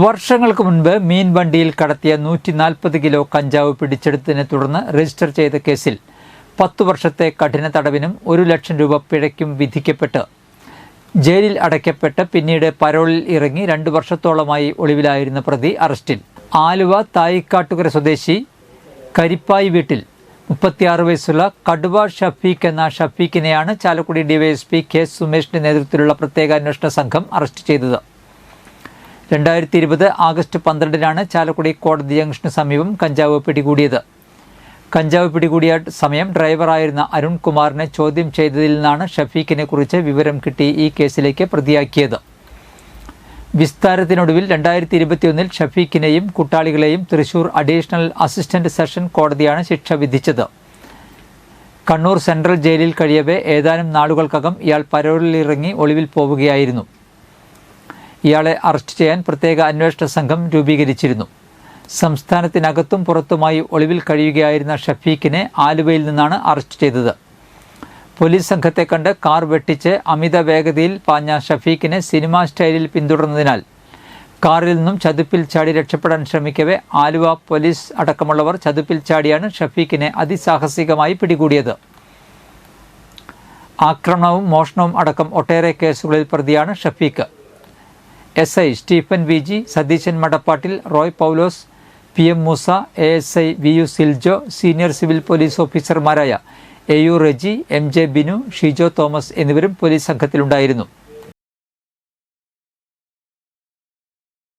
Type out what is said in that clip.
വർഷങ്ങൾക്ക് മുൻപ് മീൻ വണ്ടിയിൽ കടത്തിയ നൂറ്റി നാൽപ്പത് കിലോ കഞ്ചാവ് പിടിച്ചെടുത്തതിനെ തുടർന്ന് രജിസ്റ്റർ ചെയ്ത കേസിൽ പത്ത് വർഷത്തെ കഠിന തടവിനും ഒരു ലക്ഷം രൂപ പിഴയ്ക്കും വിധിക്കപ്പെട്ട്. ജയിലിൽ അടയ്ക്കപ്പെട്ട് പിന്നീട് പരോളിൽ ഇറങ്ങി രണ്ട് വർഷത്തോളമായി ഒളിവിലായിരുന്ന പ്രതി അറസ്റ്റിൽ. ആലുവ തായിക്കാട്ടുകര സ്വദേശി കരിപ്പായി വീട്ടിൽ മുപ്പത്തിയാറ് വയസ്സുള്ള കടുവ ഷഫീഖ് എന്ന ഷഫീഖിനെയാണ് ചാലക്കുടി ഡിവൈഎസ്പി കെ സുമേഷിന്റെ നേതൃത്വത്തിലുള്ള പ്രത്യേക അന്വേഷണ സംഘം അറസ്റ്റ് ചെയ്തത്. രണ്ടായിരത്തി ഇരുപത് ആഗസ്റ്റ് പന്ത്രണ്ടിനാണ് ചാലക്കുടി കോടതി ജംഗ്ഷന് സമീപം കഞ്ചാവ് പിടികൂടിയത്. കഞ്ചാവ് പിടികൂടിയ സമയം ഡ്രൈവറായിരുന്ന അരുൺ കുമാറിനെ ചോദ്യം ചെയ്തതിൽ നിന്നാണ് ഷഫീഖിനെ കുറിച്ച് വിവരം കിട്ടി ഈ കേസിലേക്ക് പ്രതിയാക്കിയത്. വിസ്താരത്തിനൊടുവിൽ രണ്ടായിരത്തി ഇരുപത്തിയൊന്നിൽ ഷഫീഖിനെയും കുട്ടാളികളെയും തൃശൂർ അഡീഷണൽ അസിസ്റ്റന്റ് സെഷൻ കോടതിയാണ് ശിക്ഷ വിധിച്ചത്. കണ്ണൂർ സെൻട്രൽ ജയിലിൽ കഴിയവേ ഏതാനും നാളുകൾക്കകം ഇയാൾ പരോളിലിറങ്ങി ഒളിവിൽ പോവുകയായിരുന്നു. ഇയാളെ അറസ്റ്റ് ചെയ്യാൻ പ്രത്യേക അന്വേഷണ സംഘം രൂപീകരിച്ചിരുന്നു. സംസ്ഥാനത്തിനകത്തും പുറത്തുമായി ഒളിവിൽ കഴിയുകയായിരുന്ന ഷഫീഖിനെ ആലുവയിൽ നിന്നാണ് അറസ്റ്റ് ചെയ്തത്. പോലീസ് സംഘത്തെ കണ്ട് കാർ വെട്ടിച്ച് അമിത വേഗതയിൽ പാഞ്ഞ ഷഫീഖിനെ സിനിമാ സ്റ്റൈലിൽ പിന്തുടർന്നതിനാൽ കാറിൽ നിന്നും ചതുപ്പിൽ ചാടി രക്ഷപ്പെടാൻ ശ്രമിക്കവേ ആലുവ പോലീസ് അടക്കമുള്ളവർ ചതുപ്പിൽ ചാടിയാണ് ഷഫീഖിനെ അതിസാഹസികമായി പിടികൂടിയത്. ആക്രമണവും മോഷണവും അടക്കം ഒട്ടേറെ കേസുകളിൽ പ്രതിയാണ് Shafeeq. S I Stephen V G Satheesan Madappattil Roy Paulose P M Moosa A S I V U Siljo senior civil police ഓഫീസർമാരായ A U Reji M J Binu Shijo Thomas എന്നിവരും police സംഘത്തിലുണ്ടായിരുന്നു.